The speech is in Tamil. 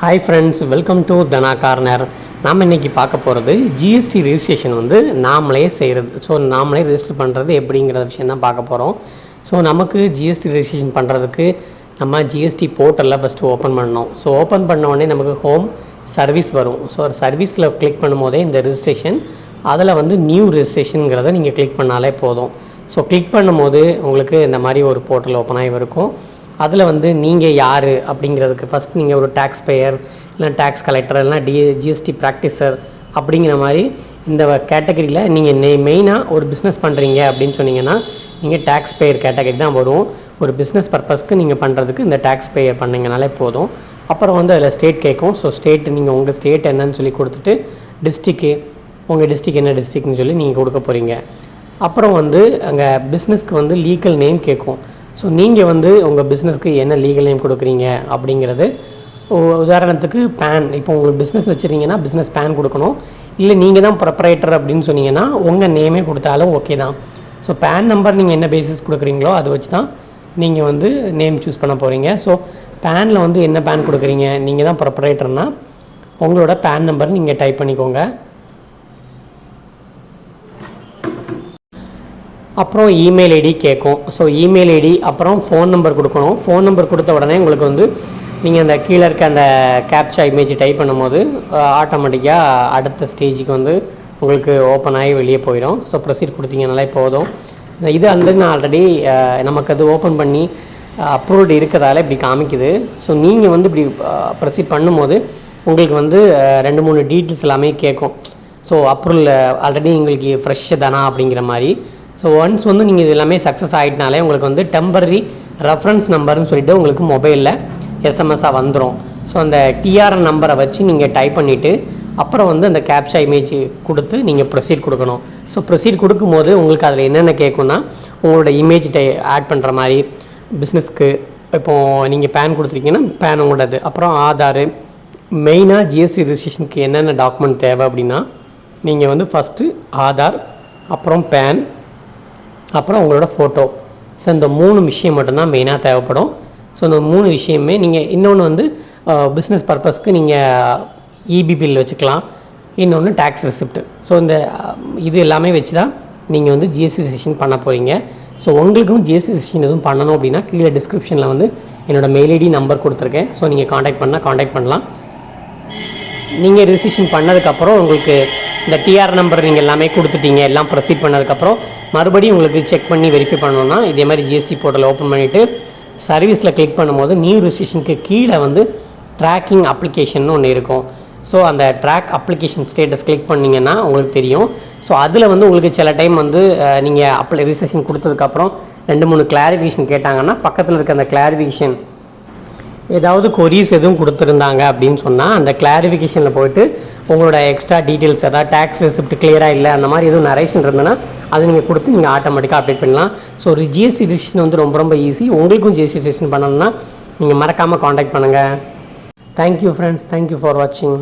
Hi friends welcome to Dhana corner நாம் இன்றைக்கி பார்க்க போகிறது ஜிஎஸ்டி ரெஜிஸ்ட்ரேஷன் வந்து நாமளே செய்கிறது ஸோ நாமளே ரெஜிஸ்டர் பண்ணுறது எப்படிங்கிற விஷயம் தான் பார்க்க போகிறோம் ஸோ நமக்கு ஜிஎஸ்டி ரெஜிஸ்ட்ரேஷன் பண்ணுறதுக்கு நம்ம ஜிஎஸ்டி போர்ட்டலில் ஃபஸ்ட்டு ஓப்பன் பண்ணோம் ஸோ ஓப்பன் பண்ண உடனே நமக்கு ஹோம் சர்வீஸ் வரும். ஸோ சர்வீஸில் கிளிக் பண்ணும்போதே இந்த ரெஜிஸ்ட்ரேஷன் அதில் வந்து நியூ ரிஜிஸ்ட்ரேஷனுங்கிறத நீங்கள் கிளிக் பண்ணாலே போதும். ஸோ கிளிக் பண்ணும்போது உங்களுக்கு இந்த மாதிரி ஒரு போர்ட்டல் ஓப்பன் ஆகி இருக்கும். அதில் வந்து நீங்கள் யார் அப்படிங்கிறதுக்கு ஃபஸ்ட் நீங்கள் ஒரு டேக்ஸ் பேயர் இல்லை டேக்ஸ் கலெக்டர் இல்லைனா டி ஜிஎஸ்டி ப்ராக்டிசர் அப்படிங்கிற மாதிரி இந்த கேட்டகரியில் நீங்கள் நெய் மெயினாக ஒரு பிஸ்னஸ் பண்ணுறீங்க அப்படின்னு சொன்னீங்கன்னா நீங்கள் டேக்ஸ் பேயர் கேட்டகரி தான் வரும். ஒரு பிஸ்னஸ் பர்பஸ்க்கு நீங்கள் பண்ணுறதுக்கு இந்த டேக்ஸ் பேயர் பண்ணிங்கனாலே போதும். அப்புறம் வந்து அதில் ஸ்டேட் கேட்கும் ஸோ ஸ்டேட் நீங்கள் உங்கள் ஸ்டேட் என்னன்னு சொல்லி கொடுத்துட்டு டிஸ்ட்ரிக்கு உங்கள் டிஸ்ட்ரிக் என்ன டிஸ்ட்ரிக்னு சொல்லி நீங்கள் கொடுக்க போகிறீங்க அப்புறம் வந்து அங்கே பிஸ்னஸ்க்கு வந்து லீகல் நேம் கேட்கும் ஸோ நீங்கள் வந்து உங்கள் பிஸ்னஸ்க்கு என்ன லீகல் நேம் கொடுக்குறீங்க அப்படிங்கிறது உதாரணத்துக்கு பேன் இப்போ உங்களுக்கு பிஸ்னஸ் வச்சுருந்தீங்கன்னா பிஸ்னஸ் பேன் கொடுக்கணும். இல்லை நீங்கள் தான் ப்ரப்பரேட்டர் அப்படின்னு சொன்னீங்கன்னா உங்கள் நேமே கொடுத்தாலும் ஓகே தான். ஸோ பேன் நம்பர் நீங்கள் என்ன பேசிஸ் கொடுக்குறீங்களோ அதை வச்சு தான் நீங்கள் வந்து நேம் சூஸ் பண்ண போகிறீங்க ஸோ பேனில் வந்து என்ன பேன் கொடுக்குறீங்க? நீங்கள் தான் ப்ரப்பரேட்டர்னால் உங்களோட பேன் நம்பர் நீங்கள் டைப் பண்ணிக்கோங்க. அப்புறம் இமெயில் ஐடி கேட்கும் ஸோ இமெயில் ஐடி அப்புறம் ஃபோன் நம்பர் கொடுக்கணும். ஃபோன் நம்பர் கொடுத்த உடனே உங்களுக்கு வந்து நீங்கள் அந்த கீழே இருக்க அந்த கேப்சா இமேஜ் டைப் பண்ணும்போது ஆட்டோமேட்டிக்காக அடுத்த ஸ்டேஜுக்கு வந்து உங்களுக்கு ஓப்பன் ஆகி வெளியே போயிடும். ஸோ ப்ரொசீட் கொடுத்தீங்கனாலே போதும். இது வந்து நான் ஆல்ரெடி நமக்கு அது ஓப்பன் பண்ணி அப்ரூவ்டு இருக்கிறதால இப்படி காமிக்குது. ஸோ நீங்கள் வந்து இப்படி ப்ரொசீட் பண்ணும்போது உங்களுக்கு வந்து ரெண்டு மூணு டீட்டெயில்ஸ் எல்லாமே கேட்கும் ஸோ அப்ரூவல் ஆல்ரெடி எங்களுக்கு ஃப்ரெஷ்ஷு தானா அப்படிங்கிற மாதிரி. ஸோ ஒன்ஸ் வந்து நீங்கள் இது எல்லாமே சக்ஸஸ் ஆகிட்டனாலே உங்களுக்கு வந்து டெம்பரரி ரெஃபரன்ஸ் நம்பர்னு சொல்லிட்டு உங்களுக்கு மொபைலில் எஸ்எம்எஸ்ஸாக வந்துடும் ஸோ அந்த டிஆர்என் நம்பரை வச்சு நீங்கள் டைப் பண்ணிவிட்டு அப்புறம் வந்து அந்த கேப்சா இமேஜ் கொடுத்து நீங்கள் ப்ரொசீட் கொடுக்கணும். ஸோ ப்ரொசீட் கொடுக்கும்போது உங்களுக்கு அதில் என்னென்ன கேட்கும்னா உங்களோட இமேஜ் டை ஆட் பண்ணுற மாதிரி பிஸ்னஸ்க்கு இப்போது நீங்கள் பேன் கொடுத்துருக்கீங்கன்னா பேன் உங்களோடது. அப்புறம் ஆதார் மெயினாக ஜிஎஸ்டி ரிஜிஸ்ட்ரேஷனுக்கு என்னென்ன டாக்குமெண்ட் தேவை அப்படின்னா நீங்கள் வந்து ஃபஸ்ட்டு ஆதார் அப்புறம் பேன் அப்புறம் உங்களோட ஃபோட்டோ ஸோ இந்த மூணு விஷயம் மட்டும்தான் மெயினாக தேவைப்படும். ஸோ இந்த மூணு விஷயமே நீங்கள் இன்னொன்று வந்து பிஸ்னஸ் பர்பஸ்க்கு நீங்கள் இபி பில் வச்சுக்கலாம். இன்னொன்று டேக்ஸ் ரெசிப்ட் ஸோ இந்த இது எல்லாமே வச்சு தான் நீங்கள் வந்து ஜிஎஸ்டி ரெஜிஸ்ட்ரேஷன் பண்ண போகிறீங்க ஸோ உங்களுக்கும் ஜிஎஸ்டி ரெஜிஸ்ட்ரேஷன் எதுவும் பண்ணணும் அப்படின்னா கீழே டிஸ்கிரிப்ஷனில் வந்து என்னோடய மெயில் ஐடி நம்பர் கொடுத்துருக்கேன். ஸோ நீங்கள் காண்டாக்ட் பண்ணால் காண்டாக்ட் பண்ணலாம். நீங்கள் ரிஜிஸ்ட்ரேஷன் பண்ணதுக்கப்புறம் உங்களுக்கு இந்த டிஆர் நம்பர் நீங்கள் எல்லாமே கொடுத்துட்டீங்க. எல்லாம் ப்ரொசீட் பண்ணதுக்கப்புறம் மறுபடியும் உங்களுக்கு செக் பண்ணி வெரிஃபை பண்ணணும்னா இதே மாதிரி ஜிஎஸ்டி போர்ட்டல் ஓப்பன் பண்ணிவிட்டு சர்வீஸில் கிளிக் பண்ணும்போது நியூ ரிஜிஸ்ட்ரேஷனுக்கு கீழே வந்து ட்ராக்கிங் அப்ளிகேஷன் ஒன்று இருக்கும். ஸோ அந்த ட்ராக் அப்ளிகேஷன் ஸ்டேட்டஸ் கிளிக் பண்ணிங்கன்னா உங்களுக்கு தெரியும். ஸோ அதில் வந்து உங்களுக்கு சில டைம் வந்து நீங்கள் அப்ளை ரிஜிஸ்ட்ரேஷன் கொடுத்ததுக்கப்புறம் ரெண்டு மூணு கிளாரிஃபிகேஷன் கேட்டாங்கன்னா பக்கத்தில் இருக்க அந்த கிளாரிஃபிகேஷன் ஏதாவது கொரிஸ் எதுவும் கொடுத்துருந்தாங்க அப்படின்னு சொன்னால் அந்த கிளாரிஃபிகேஷனில் போயிட்டு உங்களோட எக்ஸ்ட்ரா டீட்டெயில்ஸ் ஏதாவது டேக்ஸ் ரெசிப்ட் கிளியராக இல்லை அந்த மாதிரி எதுவும் நரேஷன் இருந்ததுன்னா அது நீங்கள் கொடுத்து நீங்கள் ஆட்டோமேட்டிக்காக அப்டேட் பண்ணலாம். ஸோ ஒரு ஜிஎஸ்டி ரிஜிஸ்ட்ரேஷன் வந்து ரொம்ப ரொம்ப ஈஸி உங்களுக்கும் ஜிஎஸ்டி ரிஜிஸ்ட்ரேஷன் பண்ணணும்னா நீங்கள் மறக்காமல் காண்டாக்ட் பண்ணுங்கள் தேங்க்யூ ஃப்ரெண்ட்ஸ் தேங்க்யூ ஃபார் வாட்சிங்